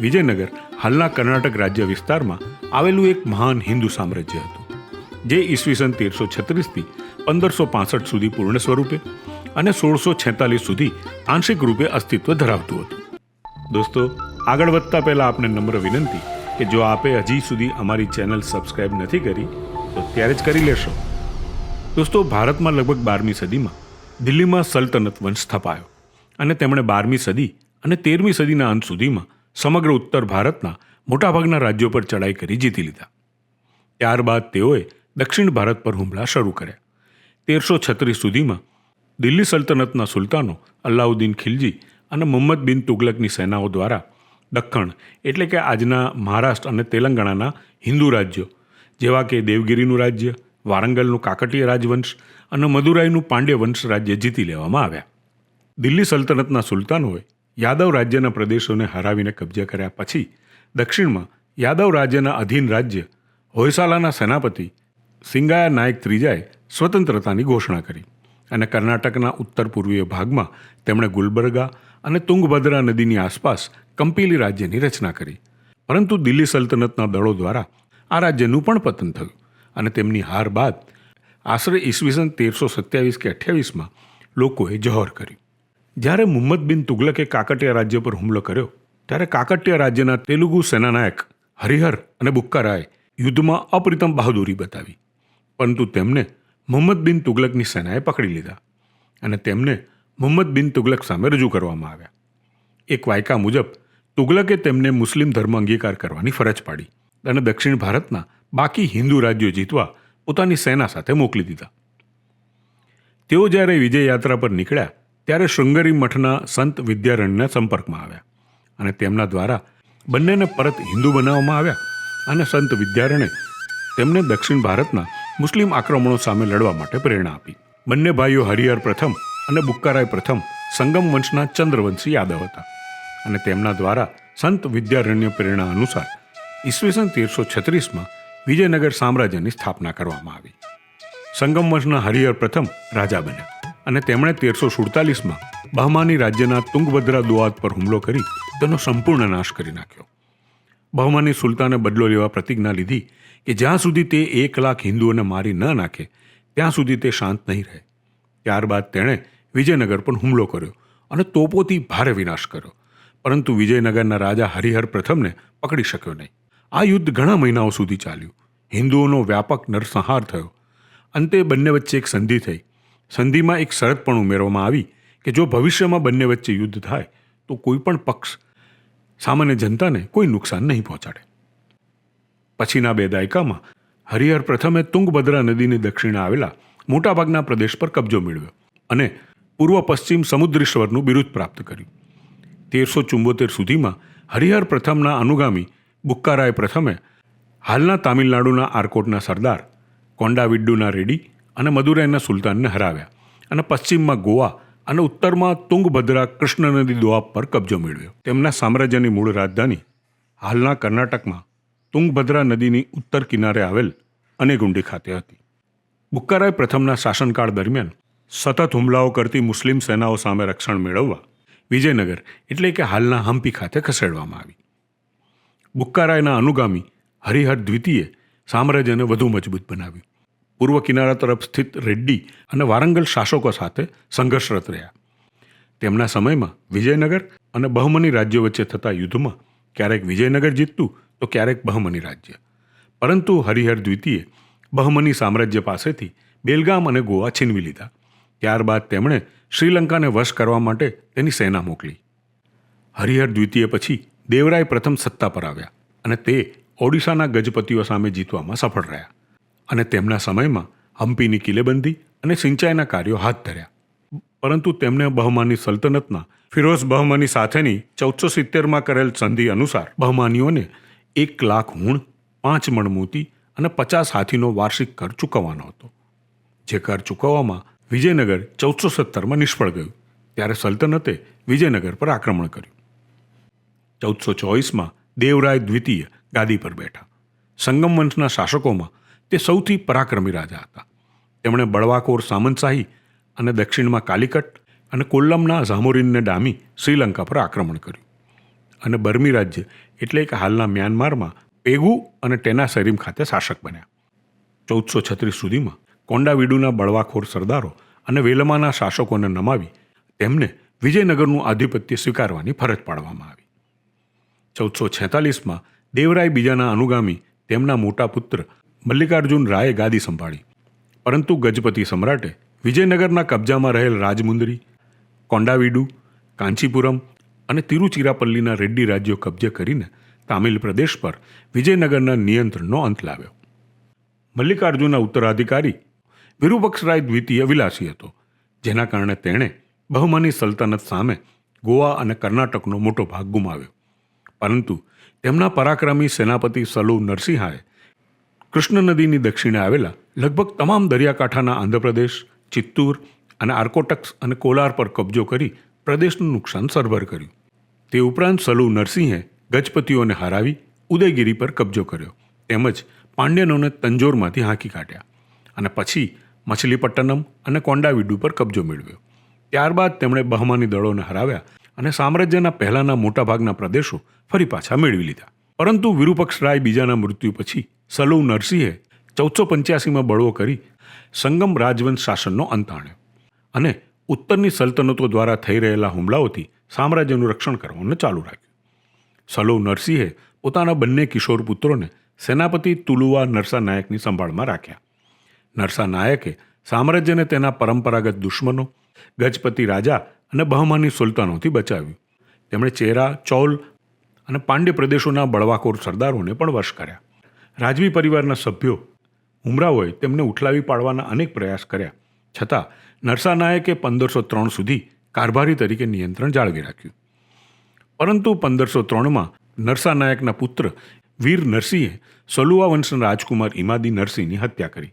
વિજયનગર હાલના કર્ણાટક રાજ્ય વિસ્તારમાં આવેલું એક મહાન હિન્દુ સામ્રાજ્ય હતું, જે ઈસવીસન તેરસો છત્રીસથી પંદરસો પાસઠ સુધી પૂર્ણ સ્વરૂપે અને સોળસો છેતાલીસ સુધી આંશિક રૂપે અસ્તિત્વ ધરાવતું હતું. દોસ્તો, આગળ વધતા પહેલાં આપને નમ્ર વિનંતી કે જો આપે હજી સુધી અમારી ચેનલ સબસ્ક્રાઈબ નથી કરી, તો ત્યારે જ કરી લેશો. દોસ્તો, ભારતમાં લગભગ બારમી સદીમાં દિલ્હીમાં સલ્તનત વંશ સ્થપાયો અને તેમણે બારમી સદી અને તેરમી સદીના અંત સુધીમાં સમગ્ર ઉત્તર ભારતના મોટાભાગના રાજ્યો પર ચડાઈ કરી જીતી લીધા. ત્યારબાદ તેઓએ દક્ષિણ ભારત પર હુમલા શરૂ કર્યા. તેરસો છત્રીસ સુધીમાં દિલ્હી સલ્તનતના સુલતાનો અલ્લાઉદ્દીન ખિલજી અને મોહમ્મદ બિન તુગલકની સેનાઓ દ્વારા દખ્ખણ એટલે કે આજના મહારાષ્ટ્ર અને તેલંગાણાના હિન્દુ રાજ્યો, જેવા કે દેવગીરીનું રાજ્ય, વારંગલનું કાકટીય રાજવંશ અને મદુરાઈનું પાંડ્ય વંશ રાજ્ય જીતી લેવામાં આવ્યા. દિલ્હી સલ્તનતના સુલતાનોએ યાદવ રાજ્યના પ્રદેશોને હરાવીને કબજે કર્યા પછી દક્ષિણમાં યાદવ રાજ્યના અધીન રાજ્ય હોયસાલાના સેનાપતિ સિંગાયા નાયક ત્રીજાએ સ્વતંત્રતાની ઘોષણા કરી અને કર્ણાટકના ઉત્તર પૂર્વીય ભાગમાં તેમણે ગુલબર્ગા અને તુંગભદ્રા નદીની આસપાસ કંપીલી રાજ્યની રચના કરી. પરંતુ દિલ્હી સલ્તનતના દળો દ્વારા આ રાજ્યનું પણ પતન થયું અને તેમની હાર બાદ આશરે ઈસવીસન તેરસો સત્યાવીસ કે અઠ્યાવીસમાં લોકોએ જહોર કર્યું. જ્યારે મુહમ્મદ બિન તુગલકે કાકટિયા રાજ્ય પર હુમલો કર્યો, ત્યારે કાકટિયા રાજ્યના તેલુગુ સેનાનાયક હરિહર અને બુક્કારાએ યુદ્ધમાં અપ્રિતમ બહાદુરી બતાવી. પરંતુ તેમને મુહમ્મદ બિન તુગલકની સેનાએ પકડી લીધા અને તેમને મુહમ્મદ બિન તુગલક સામે રજૂ કરવામાં આવ્યા. એક વાયકા મુજબ, તુગલકે તેમને મુસ્લિમ ધર્મ અંગીકાર કરવાની ફરજ પાડી અને દક્ષિણ ભારતના બાકી હિન્દુ રાજ્યો જીતવા પોતાની સેના સાથે મોકલી દીધા. તેઓ જ્યારે વિજય યાત્રા પર નીકળ્યા ત્યારે શૃંગરી મઠના સંત વિદ્યારણ્યના સંપર્કમાં આવ્યા અને તેમના દ્વારા બંનેને પરત હિન્દુ બનાવવામાં આવ્યા અને સંત વિદ્યારણે તેમને દક્ષિણ ભારતના મુસ્લિમ આક્રમણો સામે લડવા માટે પ્રેરણા આપી. બંને ભાઈઓ હરિહર પ્રથમ અને બુક્કારાય પ્રથમ સંગમ વંશના ચંદ્રવંશી યાદવ હતા અને તેમના દ્વારા સંત વિદ્યારણ્ય પ્રેરણા અનુસાર ઈસવીસન તેરસો છત્રીસમાં વિજયનગર સામ્રાજ્યની સ્થાપના કરવામાં આવી. સંગમ વંશના હરિહર પ્રથમ રાજા બન્યા. અને તેમણે તેરસો સુડતાલીસમાં બહમાની રાજ્યના તુંગભદ્રા દુઆત પર હુમલો કરી તેનો સંપૂર્ણ નાશ કરી નાખ્યો. બહમાની સુલતાને બદલો લેવા પ્રતિજ્ઞા લીધી કે જ્યાં સુધી તે એક લાખ હિન્દુઓને મારી ન નાખે, ત્યાં સુધી તે શાંત નહીં રહે. ત્યારબાદ તેણે વિજયનગર પર હુમલો કર્યો અને તોપોથી ભારે વિનાશ કર્યો. પરંતુ વિજયનગરના રાજા હરિહર પ્રથમને પકડી શક્યો નહીં. આ યુદ્ધ ઘણા મહિનાઓ સુધી ચાલ્યું. હિન્દુઓનો વ્યાપક નરસંહાર થયો. અંતે બંને વચ્ચે એક સંધિ થઈ. સંધિમાં એક શરત પણ ઉમેરવામાં આવી કે જો ભવિષ્યમાં બંને વચ્ચે યુદ્ધ થાય, તો કોઈ પણ પક્ષ સામાન્ય જનતાને કોઈ નુકસાન નહીં પહોંચાડે. પછીના બે દાયકામાં હરિહર પ્રથમે તુંગભદ્રા નદીની દક્ષિણે આવેલા મોટાભાગના પ્રદેશ પર કબજો મેળવ્યો અને પૂર્વ પશ્ચિમ સમુદ્રેશ્વરનું બિરુદ પ્રાપ્ત કર્યું. તેરસો ચુંબોતેર સુધીમાં હરિહર પ્રથમના અનુગામી બુક્કારાય પ્રથમે હાલના તામિલનાડુના આરકોટના સરદાર કોંડાવિડ્ડુના રેડી અને મદુરાઈના સુલતાનને હરાવ્યા. અને પશ્ચિમમાં ગોવા અને ઉત્તરમાં તુંગભદ્રા કૃષ્ણ નદી દોઆબ પર કબજો મેળવ્યો. તેમના સામ્રાજ્યની મૂળ રાજધાની હાલના કર્ણાટકમાં તુંગભદ્રા નદીની ઉત્તર કિનારે આવેલ અનેગુંડી ખાતે હતી. બુક્કારાય પ્રથમના શાસનકાળ દરમિયાન સતત હુમલાઓ કરતી મુસ્લિમ સેનાઓ સામે રક્ષણ મેળવવા વિજયનગર એટલે કે હાલના હમ્પી ખાતે ખસેડવામાં આવી. બુક્કારાયના અનુગામી હરિહર દ્વિતીય સામ્રાજ્યને વધુ મજબૂત બનાવ્યું. પૂર્વ કિનારા તરફ સ્થિત રેડ્ડી અને વારંગલ શાસકો સાથે સંઘર્ષરત રહ્યા. તેમના સમયમાં વિજયનગર અને બહમની રાજ્યો વચ્ચે થતા યુદ્ધમાં ક્યારેક વિજયનગર જીતતું તો ક્યારેક બહમની રાજ્ય. પરંતુ હરિહર દ્વિતીય બહમની સામ્રાજ્ય પાસેથી બેલગામ અને ગોવા છીનવી લીધા. ત્યારબાદ તેમણે શ્રીલંકાને વશ કરવા માટે તેની સેના મોકલી. હરિહર દ્વિતીય પછી દેવરાય પ્રથમ સત્તા પર આવ્યા અને તે ઓડિશાના ગજપતિઓ સામે જીતવામાં સફળ રહ્યા. અને તેમના સમયમાં હમ્પીની કિલ્લેબંધી અને સિંચાઈના કાર્યો હાથ ધર્યા. પરંતુ તેમણે બહમાની સલ્તનતના, ફિરોઝ બહમાની સાથેની ચૌદસો સિત્તેરમાં કરેલ સંધિ અનુસાર બહમાનીઓને એક લાખ હૂણ પાંચ મણ મોતી અને પચાસ હાથીનો વાર્ષિક કર ચૂકવવાનો હતો. જે કર ચૂકવવામાં વિજયનગર ચૌદસો સત્તરમાં નિષ્ફળ ગયું. ત્યારે સલ્તનતે વિજયનગર પર આક્રમણ કર્યું. ચૌદસો ચોવીસમાં દેવરાય દ્વિતીય ગાદી પર બેઠા. સંગમ વંશના શાસકોમાં તે સૌથી પરાક્રમી રાજા હતા. તેમણે બળવાકોર સામંતશાહી અને દક્ષિણમાં કાલિકટ અને કોલ્લમના ઝામોરિનને ડામી શ્રીલંકા પર આક્રમણ કર્યું. અને બર્મી રાજ્ય એટલે કે હાલના મ્યાનમારમાં પેગુ અને ટેના સરીમ ખાતે શાસક બન્યા. ચૌદસો છત્રીસ સુધીમાં કોંડાવીડુના બળવાખોર સરદારો અને વેલમાના શાસકોને નમાવી તેમને વિજયનગરનું આધિપત્ય સ્વીકારવાની ફરજ પાડવામાં આવી. ચૌદસો છેતાલીસમાં દેવરાય બીજાના અનુગામી તેમના મોટા પુત્ર મલ્લિકાર્જુન રાયે ગાદી સંભાળી. પરંતુ ગજપતિ સમ્રાટે વિજયનગરના કબજામાં રહેલ રાજમુંદરી, કોંડાવીડુ, કાંચીપુરમ અને તિરુચિરાપલ્લીના રેડ્ડી રાજ્યો કબજે કરીને તામિલ પ્રદેશ પર વિજયનગરના નિયંત્રણનો અંત લાવ્યો. મલ્લિકાર્જુનના ઉત્તરાધિકારી વિરુપક્ષરાય દ્વિતીય વિલાસી હતો, જેના કારણે તેણે બહુમાની સલ્તનત સામે ગોવા અને કર્ણાટકનો મોટો ભાગ ગુમાવ્યો. પરંતુ તેમના પરાક્રમી સેનાપતિ સલુ નરસિંહાએ કૃષ્ણ નદીની દક્ષિણે આવેલા લગભગ તમામ દરિયાકાંઠાના આંધ્રપ્રદેશ, ચિત્તૂર અને આર્કોટક્સ અને કોલાર પર કબજો કરી પ્રદેશનું નુકસાન સરભર કર્યું. તે ઉપરાંત સલુ નરસિંહે ગજપતિઓને હરાવી ઉદયગીરી પર કબજો કર્યો. તેમજ પાંડ્યનોને તંજોરમાંથી હાંકી કાઢ્યા અને પછી મછલીપટ્ટનમ અને કોંડાવીડુ પર કબજો મેળવ્યો. ત્યારબાદ તેમણે બહમાની દળોને હરાવ્યા અને સામ્રાજ્યના પહેલાના મોટાભાગના પ્રદેશો ફરી પાછા મેળવી લીધા. પરંતુ વિરૂપક્ષ રાય બીજાના મૃત્યુ પછી સલુ નરસિંહે ચૌદસો પંચ્યાસીમાં બળવો કરી સંગમ રાજવંશ શાસનનો અંત આણ્યો અને ઉત્તરની સલ્તનતો દ્વારા થઈ રહેલા હુમલાઓથી સામ્રાજ્યનું રક્ષણ કરવાનું ચાલુ રાખ્યું. સલુ નરસિંહે પોતાના બંને કિશોર પુત્રોને સેનાપતિ તુલુવા નરસા નાયકની સંભાળમાં રાખ્યા. નરસા નાયકે સામ્રાજ્યને તેના પરંપરાગત દુશ્મનો, ગજપતિ રાજા અને બહમાની સુલતાનોથી બચાવ્યું. તેમણે ચેરા, ચૌલ અને પાંડ્ય પ્રદેશોના બળવાખોર સરદારોને પણ વશ કર્યા. રાજવી પરિવારના સભ્યો, ઉમરાઓએ તેમને ઉઠલાવી પાડવાના અનેક પ્રયાસ કર્યા. છતાં, નરસાનાયકે પંદરસો ત્રણ સુધી કારભારી તરીકે નિયંત્રણ જાળવી રાખ્યું. પરંતુ પંદરસો ત્રણમાં નરસાનાયકના પુત્ર વીર નરસિંહે સલુવા વંશના રાજકુમાર ઇમાદી નરસિંહની હત્યા કરી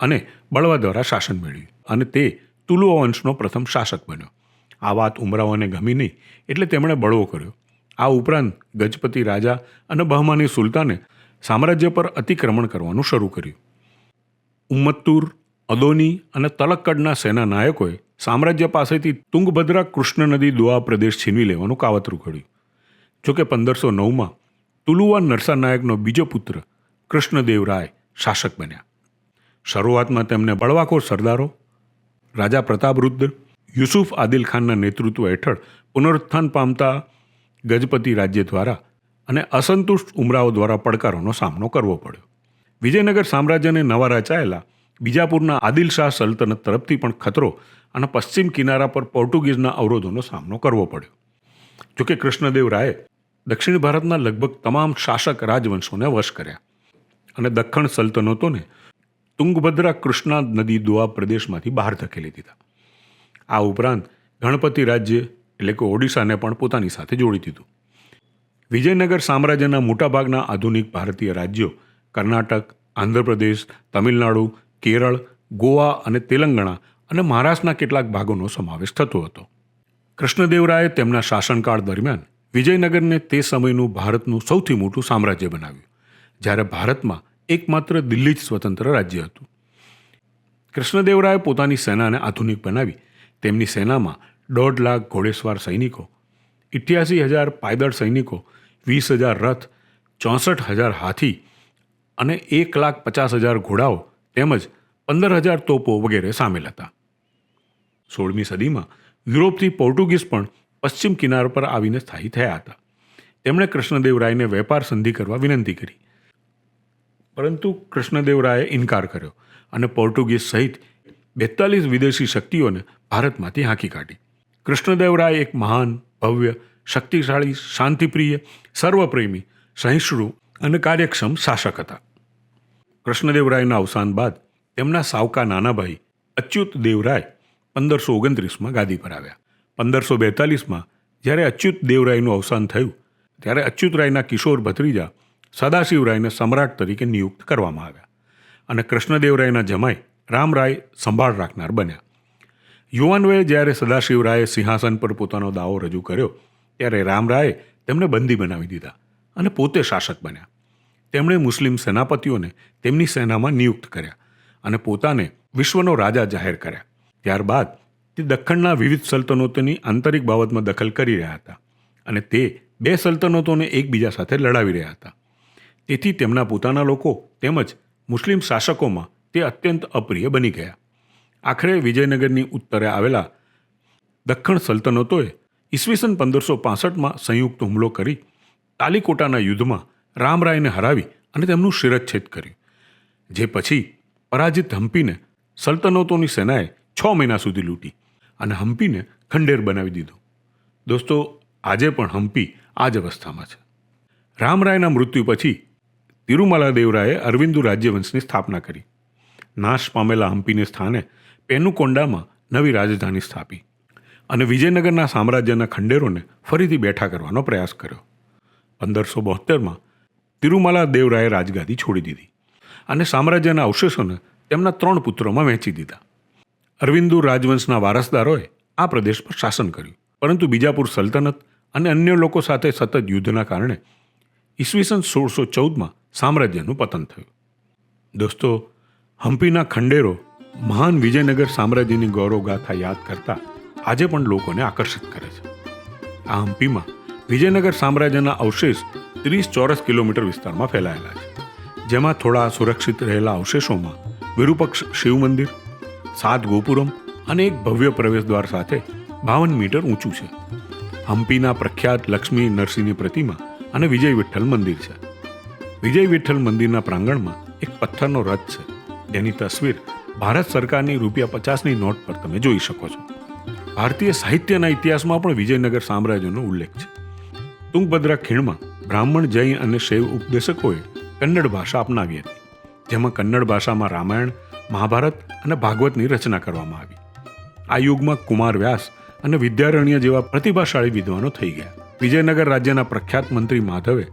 અને બળવા દ્વારા શાસન મેળવ્યું અને તે તુલુવા વંશનો પ્રથમ શાસક બન્યો. આ વાત ઉમરાઓને ગમી નહીં એટલે તેમણે બળવો કર્યો. આ ઉપરાંત ગજપતિ રાજા અને બહમાની સુલતાને સામ્રાજ્ય પર અતિક્રમણ કરવાનું શરૂ કર્યું. ઉમ્મત્તુર, અદોની અને તલક્કડના સેના નાયકોએ સામ્રાજ્ય પાસેથી તુંગભદ્રા કૃષ્ણ નદી દુઆ પ્રદેશ છીનવી લેવાનું કાવતરું કર્યું જોકે પંદરસો નવમાં તુલુવા નરસા નાયકનો બીજો પુત્ર કૃષ્ણદેવ રાય શાસક બન્યા. શરૂઆતમાં તેમને બળવાખોર સરદારો, રાજા પ્રતાપરુદ્ર, યુસુફ આદિલ ખાનના નેતૃત્વ હેઠળ પુનરુત્થાન પામતા ગજપતિ રાજ્ય દ્વારા અને અસંતુષ્ટ ઉમરાઓ દ્વારા પડકારોનો સામનો કરવો પડ્યો. વિજયનગર સામ્રાજ્યને નવા રચાયેલા બીજાપુરના આદિલ શાહ સલ્તનત તરફથી પણ ખતરો અને પશ્ચિમ કિનારા પર પોર્ટુગીઝના અવરોધોનો સામનો કરવો પડ્યો. જોકે કૃષ્ણદેવ રાયે દક્ષિણ ભારતના લગભગ તમામ શાસક રાજવંશોને વશ કર્યા અને દખ્ખણ સલ્તનતોને તુંગભદ્રા કૃષ્ણા નદી દોઆ પ્રદેશમાંથી બહાર ધકેલી દીધા. આ ઉપરાંત ગણપતિ રાજ્ય એટલે કે ઓડિશાને પણ પોતાની સાથે જોડી દીધું. વિજયનગર સામ્રાજ્યના મોટાભાગના આધુનિક ભારતીય રાજ્યો કર્ણાટક, આંધ્રપ્રદેશ, તમિલનાડુ, કેરળ, ગોવા અને તેલંગણા અને મહારાષ્ટ્રના કેટલાક ભાગોનો સમાવેશ થતો હતો. કૃષ્ણદેવરાયે તેમના શાસનકાળ દરમિયાન વિજયનગરને તે સમયનું ભારતનું સૌથી મોટું સામ્રાજ્ય બનાવ્યું, જ્યારે ભારતમાં એકમાત્ર દિલ્હી જ સ્વતંત્ર રાજ્ય હતું. કૃષ્ણદેવરાયે પોતાની સેનાને આધુનિક બનાવી તેમની સેનામાં દોઢ લાખ ઘોડેસવાર સૈનિકો, ઇઠ્યાસી હજાર પાયદળ સૈનિકો, વીસ હજાર રથ, ચોસઠ હજાર હાથી અને એક લાખ પચાસ હજાર ઘોડાઓ તેમજ પંદર હજાર તોપો વગેરે સામેલ હતા. સોળમી સદીમાં યુરોપથી પોર્ટુગીઝ પણ પશ્ચિમ કિનાર પર આવીને સ્થાયી થયા હતા. તેમણે કૃષ્ણદેવરાયને વેપાર સંધિ કરવા વિનંતી કરી. પરંતુ કૃષ્ણદેવરાયે ઇનકાર કર્યો અને પોર્ટુગીઝ સહિત બેતાલીસ વિદેશી શક્તિઓને ભારતમાંથી હાંકી કાઢી. કૃષ્ણદેવરાય એક મહાન, ભવ્ય, શક્તિશાળી, શાંતિપ્રિય, સર્વપ્રેમી, સહિષ્ણુ અને કાર્યક્ષમ શાસક હતા. કૃષ્ણદેવરાયના અવસાન બાદ તેમના સાવકા નાનાભાઈ અચ્યુત દેવરાય પંદરસો ઓગણત્રીસમાં ગાદી પર આવ્યા. પંદરસો બેતાલીસમાં જ્યારે અચ્યુત દેવરાયનું અવસાન થયું, ત્યારે અચ્યુતરાયના કિશોર ભત્રીજા સદાશિવરાયને સમ્રાટ તરીકે નિયુક્ત કરવામાં આવ્યા અને કૃષ્ણદેવરાયના જમાઈ રામરાય સંભાળ રાખનાર બન્યા. યુવાનોએ જ્યારે સદાશિવરાયે સિંહાસન પર પોતાનો દાવો રજૂ કર્યો, ત્યારે રામરાયે તેમને બંદી બનાવી દીધા અને પોતે શાસક બન્યા. તેમણે મુસ્લિમ સેનાપતિઓને તેમની સેનામાં નિયુક્ત કર્યા અને પોતાને વિશ્વનો રાજા જાહેર કર્યા. ત્યારબાદ તે દખ્ખણના વિવિધ સલ્તનતોની આંતરિક બાબતમાં દખલ કરી રહ્યા હતા અને તે બે સલ્તનતોને એકબીજા સાથે લડાવી રહ્યા હતા. તેથી તેમના પોતાના લોકો તેમજ મુસ્લિમ શાસકોમાં તે અત્યંત અપ્રિય બની ગયા. આખરે વિજયનગરની ઉત્તરે આવેલા દખ્ખણ સલ્તનતોએ ઈસવીસન પંદરસો પાસઠમાં સંયુક્ત હુમલો કરી તાલીકોટાના યુદ્ધમાં રામરાયને હરાવી અને તેમનું શિરચ્છેદ કર્યું, જે પછી પરાજિત હમ્પીને સલ્તનતોની સેનાએ છ મહિના સુધી લૂંટી અને હમ્પીને ખંડેર બનાવી દીધો. દોસ્તો, આજે પણ હમ્પી આ જ અવસ્થામાં છે. રામરાયના મૃત્યુ પછી તિરુમાલા દેવરાયે અરવિંદુ રાજ્યવંશની સ્થાપના કરી. નાશ પામેલા હમ્પીને સ્થાને પેનુકોંડામાં નવી રાજધાની સ્થાપી અને વિજયનગરના સામ્રાજ્યના ખંડેરોને ફરીથી બેઠા કરવાનો પ્રયાસ કર્યો. પંદરસો બોતેરમાં તિરુમાલા દેવરાયે રાજગાદી છોડી દીધી અને સામ્રાજ્યના અવશેષોને તેમના ત્રણ પુત્રોમાં વહેંચી દીધા. અરવિંદુ રાજવંશના વારસદારોએ આ પ્રદેશ પર શાસન કર્યું, પરંતુ બીજાપુર સલ્તનત અને અન્ય લોકો સાથે સતત યુદ્ધના કારણે ઈસવીસન સોળસો ચૌદમાં સામ્રાજ્યનું પતન થયું. દોસ્તો હમ્પીના ખંડેરો મહાન વિજયનગર સામ્રાજ્યની ગૌરવગાથા યાદ કરતા આજે પણ લોકોને આકર્ષિત કરે છે. આ હમ્પીમાં વિજયનગર સામ્રાજ્યના અવશેષ ત્રીસ ચોરસ કિલોમીટર વિસ્તારમાં ફેલાયેલા છે. જેમાં થોડા સુરક્ષિત રહેલા અવશેષોમાં વિરૂપક્ષ શિવ મંદિર સાત ગોપુરમ અને એક ભવ્ય પ્રવેશદ્વાર સાથે બાવન મીટર ઊંચું છે. હમ્પીના પ્રખ્યાત લક્ષ્મી નરસિંહની પ્રતિમા અને વિજય વિઠ્ઠલ મંદિર છે. વિજય વિઠ્ઠલ મંદિરના પ્રાંગણમાં એક પથ્થરનો રથ છે. જેની તસવીર ભારત સરકારની રૂપિયા પચાસની નોટ પર તમે જોઈ શકો છો. ભારતીય સાહિત્યના ઇતિહાસમાં પણ વિજયનગર સામ્રાજ્યનો ઉલ્લેખ છે. તુંગભદ્રા ખીણમાં બ્રાહ્મણ જૈન અને શૈવ ઉપદેશકોએ કન્નડ ભાષા અપનાવી હતી. જેમાં કન્નડ ભાષામાં રામાયણ, મહાભારત અને ભાગવતની રચના કરવામાં આવી. આ યુગમાં કુમાર વ્યાસ અને વિદ્યારણ્ય જેવા પ્રતિભાશાળી વિદ્વાનો થઈ ગયા. વિજયનગર રાજ્યના પ્રખ્યાત મંત્રી માધવે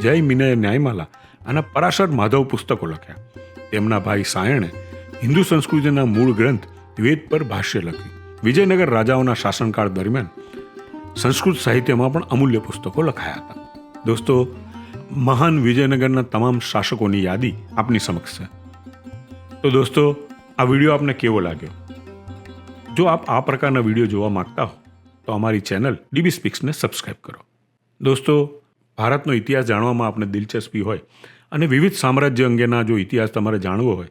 જય મિનય ન્યાયમાલા અને પરાશર માધવ પુસ્તકો લખ્યા. તેમના ભાઈ સાયણે હિન્દુ સંસ્કૃતિના મૂળ ગ્રંથ વેદ પર ભાષ્ય લખ્યું. વિજયનગર રાજાઓના શાસનકાળ દરમિયાન સંસ્કૃત સાહિત્યમાં પણ અમૂલ્ય પુસ્તકો લખાયા હતા. દોસ્તો, મહાન વિજયનગરના તમામ શાસકોની યાદી આપની સમક્ષ છે. તો દોસ્તો, આ વીડિયો આપને કેવો લાગ્યો? જો આપ આ પ્રકારના વીડિયો જોવા માંગતા હો, તો અમારી ચેનલ ડીબી સ્પીક્સને સબસ્ક્રાઈબ કરો. દોસ્તો, ભારતનો ઇતિહાસ જાણવામાં આપને દિલચસ્પી હોય અને વિવિધ સામ્રાજ્ય અંગેના જો ઇતિહાસ તમારે જાણવો હોય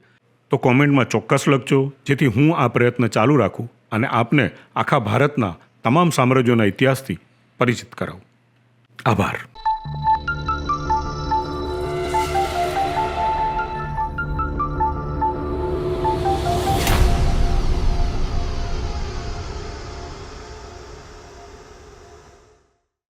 તો કોમેન્ટમાં ચોક્કસ લખજો, જેથી હું આ પ્રયત્ન ચાલુ રાખું અને આપને આખા ભારતના તમામ સામ્રાજ્યોના ઇતિહાસથી પરિચિત કરાવું. આભાર.